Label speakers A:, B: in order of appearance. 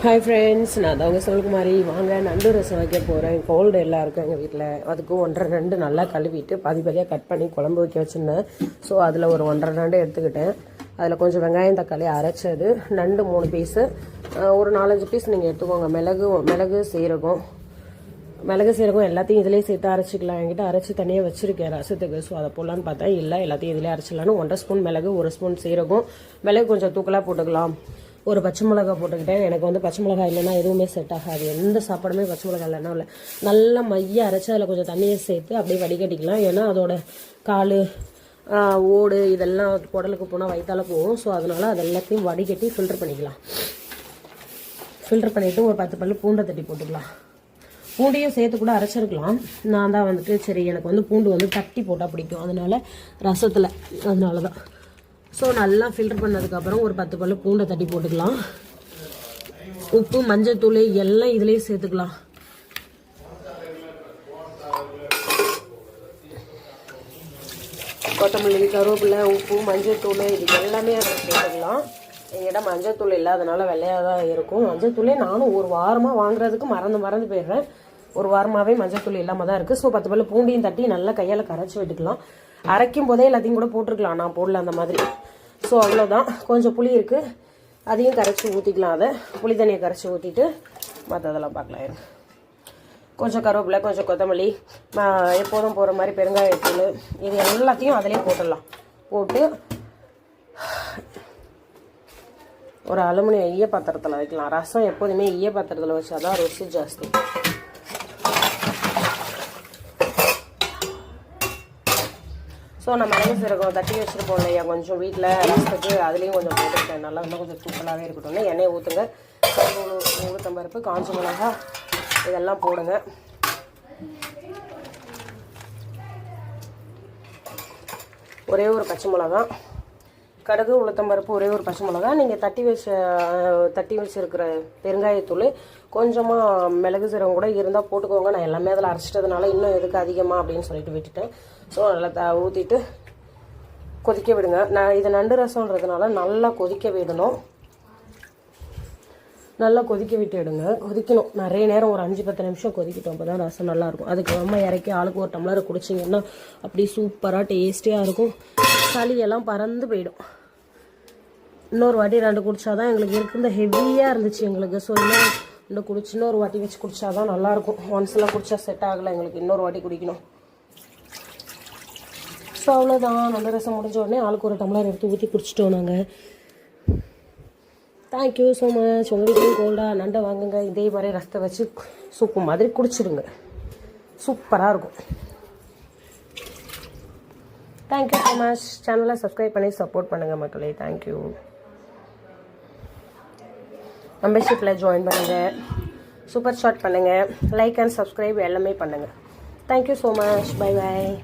A: Hi friends நான் தான் சொல்குமாரி. வாங்க நண்டு ரசம் வைக்க போகிறேன் கோல்டு எல்லாம் இருக்கும் எங்கள் வீட்டில் அதுக்கும் ஒன்றரை நண்டு நல்லா கழுவிட்டு பாதி பாதியாக கட் பண்ணி குழம்பு வைக்க வச்சுருந்தேன். ஸோ அதில் ஒரு ஒன்றரை நண்டு எடுத்துக்கிட்டேன். அதில் கொஞ்சம் வெங்காயம் தக்காளி அரைச்சது. நண்டு மூணு பீஸு ஒரு நாலஞ்சு பீஸ் நீங்கள் எடுத்துக்கோங்க. மிளகு மிளகு சீரகம். மிளகு சீரகம் எல்லாத்தையும் இதிலே சேர்த்து அரைச்சிக்கலாம். என்கிட்ட அரைச்சி தனியாக வச்சுருக்கேன் ரசத்துக்கு. ஸோ அதை போடலான்னு பார்த்தா இல்லை. எல்லாத்தையும் இதிலே அரைச்சிடலான்னு ஒன்றரை ஸ்பூன் மிளகு ஒரு ஸ்பூன் சீரகம். மிளகு கொஞ்சம் தூக்கலாக போட்டுக்கலாம். ஒரு பச்சை மிளகா போட்டுக்கிட்டேன் எனக்கு வந்து பச்சை மிளகாய் இல்லைன்னா எதுவுமே செட் ஆகாது. எந்த சாப்பாடுமே பச்சை மிளகாய் இல்லைன்னா இல்லை. நல்லா மைய அரைச்சி அதில் கொஞ்சம் தண்ணியை சேர்த்து அப்படியே வடிகட்டிக்கலாம். ஏன்னா அதோட கால் ஓடு இதெல்லாம் குடலுக்கு போனால் வயிற்றால போகும். ஸோ அதனால் அது எல்லாத்தையும் வடிகட்டி ஃபில்டர் பண்ணிக்கலாம். ஃபில்டர் பண்ணிவிட்டு ஒரு பத்து பல்லு பூண்டை தட்டி போட்டுக்கலாம். பூண்டையும் சேர்த்து கூட அரைச்சிருக்கலாம். நான் தான் வந்துட்டு சரி எனக்கு வந்து பூண்டு வந்து தட்டி போட்டால் பிடிக்கும். அதனால ரசத்தில். அதனால தான் ஸோ நல்லா ஃபில்டர் பண்ணதுக்கப்புறம் ஒரு பத்து பல்லு பூண்டை தட்டி போட்டுக்கலாம். உப்பு மஞ்சள் எல்லாம் இதுலேயே சேர்த்துக்கலாம். கொத்தமல்லி கருவேப்பிலை உப்பு மஞ்சள் தூள் இது எல்லாமே சேர்த்துக்கலாம். எங்கிட்ட மஞ்சள் தூள் இல்லாதனால வெள்ளையாக தான் இருக்கும். மஞ்சள் தூளே நானும் ஒரு வாரமாக வாங்குறதுக்கு மறந்து மறந்து போயிடுறேன். ஒரு வாரமாகவே மஞ்சள் தூள் இல்லாமல் தான் இருக்குது ஸோ பத்து பல்லு பூண்டையும் தட்டி நல்லா கையால் கரைச்சி விட்டுக்கலாம். அரைக்கும் போதே எல்லாத்தையும் கூட போட்டிருக்கலாம். நான் போடல அந்த மாதிரி. ஸோ அவ்வளோதான் கொஞ்சம் புளி இருக்குது அதையும் கரைச்சி ஊற்றிக்கலாம் அதை. புளி தண்ணியை கரைச்சி ஊற்றிட்டு மற்றதெல்லாம் பார்க்கலாம் கொஞ்சம் கருவேப்பிலை கொஞ்சம் கொத்தமல்லி எப்போதும் போகிற மாதிரி பெருங்காயத்தூள் இது எல்லாத்தையும் அதிலே போட்டுடலாம். போட்டு ஒரு அலுமினியம் ஈய பாத்திரத்தில் வைக்கலாம். ரசம் எப்போதுமே ஈய பாத்திரத்தில் வச்சாதான் ருசி ஜாஸ்தி. ஸோ நான் மிளகு சீரகம் தட்டி வச்சுருப்போம் இல்லையா? கொஞ்சம் வீட்டில் ரசத்துக்கு அதுலேயும் கொஞ்சம் போட்டுருக்கேன் நல்லா இன்னும் கொஞ்சம் சூப்பராகவே இருக்கட்டும்னு. எண்ணெய் ஊற்றுங்க உளுத்தம்பருப்பு காஞ்ச மிளகா இதெல்லாம் போடுங்க. ஒரே ஒரு பச்சை மிளகா. கடுகு உளுத்தம்பருப்பு ஒரே ஒரு பச்சை மிளகா. நீங்கள் தட்டி வச்ச தட்டி வச்சுருக்கிற பெருங்காயத்தூள் கொஞ்சமாக மிளகு சீரகம் கூட இருந்தால் போட்டுக்கோங்க. நான் எல்லாமே அதில் அரைச்சிட்டதுனால இன்னும் எதுக்கு அதிகமாக அப்படின்னு சொல்லிட்டு விட்டுட்டேன். ஸோ நல்லா த ஊற்றிட்டு கொதிக்க விடுங்க. நான் இது நண்டு ரசம்ன்றதுனால நல்லா கொதிக்க விடணும். நல்லா கொதிக்க விட்டு எடுங்க. கொதிக்கணும். நிறைய நேரம் ஒரு அஞ்சு பத்து நிமிஷம் கொதிக்கிட்டோம். அப்போ தான் ரசம் நல்லாயிருக்கும் அதுக்கு அம்மா இறக்கி ஆளுக்கு ஒரு டம்ளர் குடிச்சிங்கன்னா அப்படி சூப்பராக டேஸ்டியாக இருக்கும். சளியெல்லாம் பறந்து போயிடும். இன்னொரு வாட்டி ரெண்டு குடிச்சாதான் எங்களுக்கு இருக்கிற ஹெவியாக இருந்துச்சு எங்களுக்கு. ஸோ இன்னும் இன்னும் குடிச்சு இன்னொரு வாட்டி வச்சு குடிச்சாதான் நல்லாயிருக்கும் ஒன்ஸ்லாம் குடிச்சா செட் ஆகலை. எங்களுக்கு இன்னொரு வாட்டி குடிக்கணும். ஸோ அவ்வளோதான் நல்ல ரசம் முடிஞ்ச உடனே ஆளுக்கு ஒரு டம்ளர் எடுத்து ஊற்றி குடிச்சிட்டோம் நாங்கள் தேங்க்யூ ஸோ மச் உங்களுக்கும் கோல்டாக நண்டை வாங்குங்க. இதே மாதிரி ரசத்தை வச்சு சூப்பு மாதிரி குடிச்சிடுங்க. சூப்பராக இருக்கும். தேங்க்யூ ஸோ மச் சேனலை சப்ஸ்கிரைப் பண்ணி சப்போர்ட் பண்ணுங்கள் மக்களே. தேங்க்யூ மெம்பர்ஷிப்பில் ஜாயின் பண்ணுங்கள் சூப்பர் ஷாட் பண்ணுங்கள் லைக் அண்ட் சப்ஸ்கிரைப் எல்லாமே பண்ணுங்கள் thank you so much bye bye